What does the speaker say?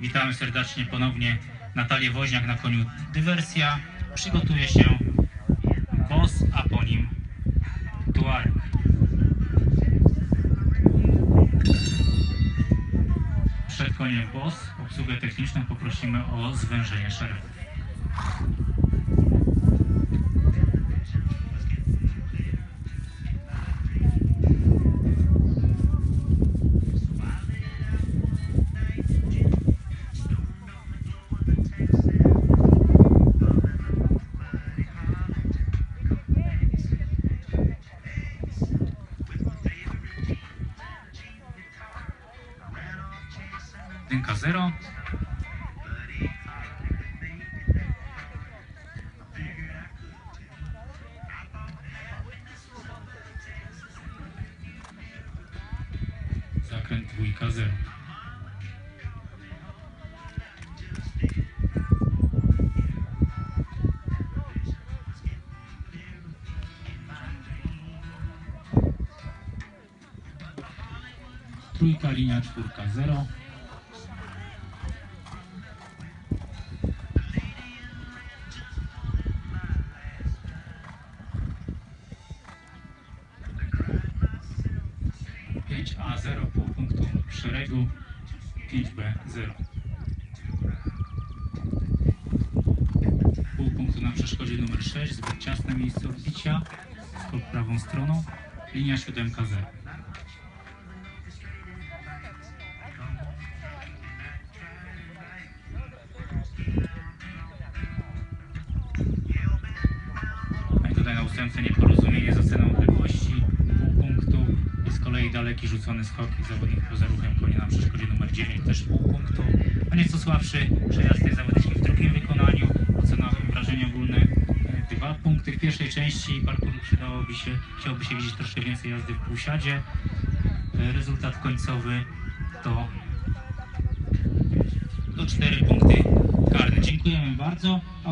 Witamy serdecznie ponownie Natalię Woźniak na koniu Dywersja. Przygotuje się Boss, a po nim Tuareg. Przed koniem Boss obsługę techniczną poprosimy o zwężenie szeregu. Jedynka 0. Zakręt dwójka 0. Trójka, linia, czwórka, zero. 5A0 pół punktu szeregu 5B0. Pół punktu na przeszkodzie numer 6, zbyt ciasne miejsce odbicia, skok prawą stroną, linia 7K0. No I tutaj na ósemce nieporozumienie zostało daleki rzucony skok i zawodnik poza ruchem konia na przeszkodzie numer 9 też pół punktu. A nieco słabszy przejazd tej zawodniczki w drugim wykonaniu, ocena wrażenie ogólne e, dwa punkty w pierwszej części parkouru przydałoby się, chciałoby się widzieć troszkę więcej jazdy w półsiadzie. E, Rezultat końcowy to to cztery punkty karne. Dziękujemy bardzo. A